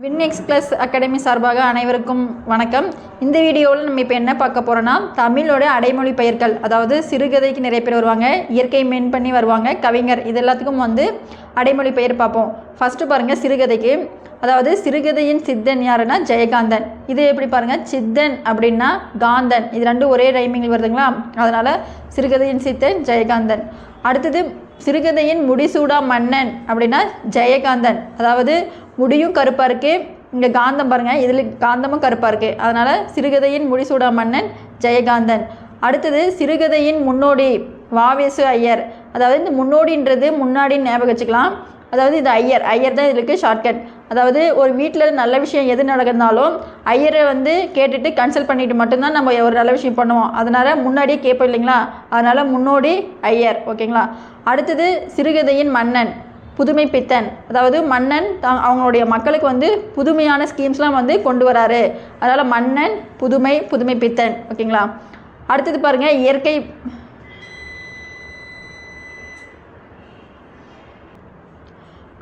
Winx plus academy சார்பாக அனைவருக்கும் வணக்கம். இந்த வீடியோவில் நம்ம இப்போ என்ன பார்க்க போகிறோன்னா தமிழோட அடைமொழி பெயர்கள் அதாவது சிறுகதைக்கு நிறைய பேர் வருவாங்க இயற்கை மென் பண்ணி வருவாங்க கவிஞர் இது எல்லாத்துக்கும் வந்து அடைமொழி பெயர் பார்ப்போம். ஃபஸ்ட்டு பாருங்கள் சிறுகதைக்கு. அதாவது சிறுகதையின் சித்தன் யாருன்னா ஜெயகாந்தன். இது எப்படி பாருங்கள் சித்தன் அப்படின்னா காந்தன். இது ரெண்டும் ஒரே ரைமிங்கில் வருதுங்களா? அதனால் சிறுகதையின் சித்தன் ஜெயகாந்தன். அடுத்தது சிறுகதையின் முடிசூடா மன்னன் அப்படின்னா ஜெயகாந்தன். அதாவது முடியும் கருப்பாக இருக்குது இங்கே காந்தம் பாருங்கள் இதில் காந்தமும் கருப்பாக இருக்குது அதனால் சிறுகதையின் முடிசூடா மன்னன் ஜெயகாந்தன். அடுத்தது சிறுகதையின் முன்னோடி வாவேசு ஐயர். அதாவது இந்த முன்னோடின்றது முன்னாடின்னு ஞாபகம் வச்சுக்கலாம். அதாவது இது ஐயர். ஐயர் தான் இதுக்கு ஷார்ட்கட் அதாவது ஒரு வீட்டில் நல்ல விஷயம் எது நடந்தாலும் ஐயரை வந்து கேட்டுட்டு கன்சல்ட் பண்ணிட்டு மட்டும்தான் நம்ம ஒரு நல்ல விஷயம் பண்ணுவோம். அதனால் முன்னாடியே கேட்போம் இல்லைங்களா? அதனால் முன்னோடி ஐயர். ஓகேங்களா? அடுத்தது சிறுகதையின் மன்னன். புதுமை பித்தன் அதாவது மன்னன் தான் அவங்களுடைய மக்களுக்கு வந்து புதுமையான ஸ்கீம்ஸ்லாம் வந்து கொண்டு வராரு. அதனால் மன்னன் புதுமை புதுமை பித்தன் ஓகேங்களா? அடுத்தது பாருங்கள் இயற்கை.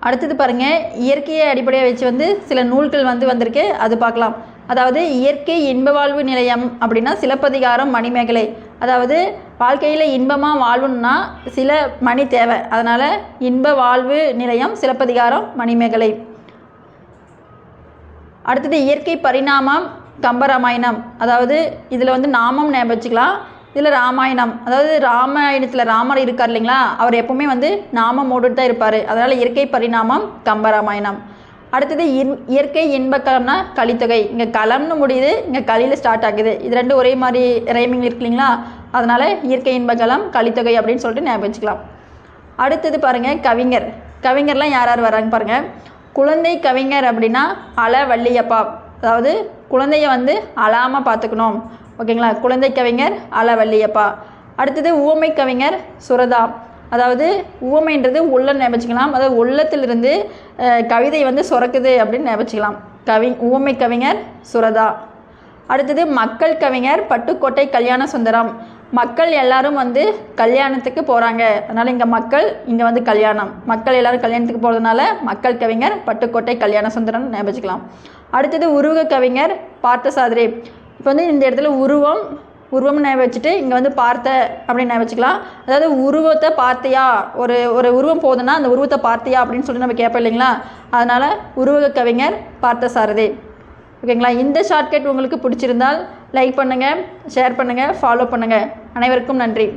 அடுத்தது பாருங்கள் இயற்கையை அடிப்படையாக வச்சு வந்து சில நூல்கள் வந்து வந்திருக்கு. அது பார்க்கலாம். அதாவது இயற்கை இன்ப வாழ்வு நிலையம் அப்படின்னா சிலப்பதிகாரம் மணிமேகலை. அதாவது வாழ்க்கையில் இன்பமாக வாழணும்னா சில மணி தேவை. அதனால் இன்ப வாழ்வு நிலையம் சிலப்பதிகாரம் மணிமேகலை. அடுத்தது இயற்கை பரிணாமம் கம்பராமாயணம். அதாவது இதில் வந்து நாமம் ஞாபகம் வச்சுக்கலாம். இதில் ராமாயணம். அதாவது ராமாயணத்தில் ராமர் இருக்கார் இல்லைங்களா? அவர் எப்பவுமே வந்து நாமமோடு தான் இருப்பார். அதனால் இயற்கை பரிணாமம் கம்பராமாயணம். அடுத்தது இன் இயற்கை இன்பக்கலம்னா கலித்தொகை. இங்கே களம்னு முடியுது இங்கே களியில் ஸ்டார்ட் ஆகுது. இது ரெண்டும் ஒரே மாதிரி ரைமிங் இருக்கு இல்லைங்களா? அதனால் இயற்கை இன்பக்கலம் கலித்தொகை அப்படின்னு சொல்லிட்டு ஞாபகம் வச்சுக்கலாம். அடுத்தது பாருங்கள் கவிஞர். கவிஞர்லாம் யார் யார் வராங்க பாருங்கள் குழந்தை கவிஞர் அப்படின்னா அல வள்ளியப்பா அதாவது குழந்தைய வந்து அழாமல் பார்த்துக்கணும். ஓகேங்களா? குழந்தை கவிஞர் அல வள்ளியப்பா அடுத்தது ஊமை கவிஞர் சுரதா. அதாவது ஊமைன்றது உள்ள ஞாபகம் அதாவது உள்ளத்திலிருந்து கவிதை வந்து சுரக்குது அப்படின்னு ஞாபகம் கவி ஊமை கவிஞர் சுரதா. அடுத்தது மக்கள் கவிஞர் பட்டுக்கோட்டை கல்யாண சுந்தரம். மக்கள் எல்லாரும் வந்து கல்யாணத்துக்கு போகிறாங்க அதனால் இங்கே மக்கள் இங்கே வந்து கல்யாணம். மக்கள் எல்லாரும் கல்யாணத்துக்கு போகிறதுனால மக்கள் கவிஞர் பட்டுக்கோட்டை கல்யாண சுந்தரம் ஞாபகம் அடுத்தது உருவக கவிஞர் பார்த்தசாதிரி. இப்போ வந்து இந்த இடத்துல உருவம் உருவம் ஞாபகம் வச்சுட்டு இங்கே வந்து பார்த்த அப்படின்னு ஞாபகம் வச்சுக்கலாம் அதாவது உருவத்தை பார்த்தியா? ஒரு ஒரு உருவம் போகுதுன்னா அந்த உருவத்தை பார்த்தியா அப்படின்னு சொல்லி நம்ம கேட்போம் இல்லைங்களா? அதனால் உருவக கவிஞர் பார்த்த சாரதி ஓகேங்களா? இந்த ஷார்ட்கட் உங்களுக்கு பிடிச்சிருந்தால் லைக் பண்ணுங்கள் ஷேர் பண்ணுங்கள் ஃபாலோ பண்ணுங்கள் அனைவருக்கும் நன்றி.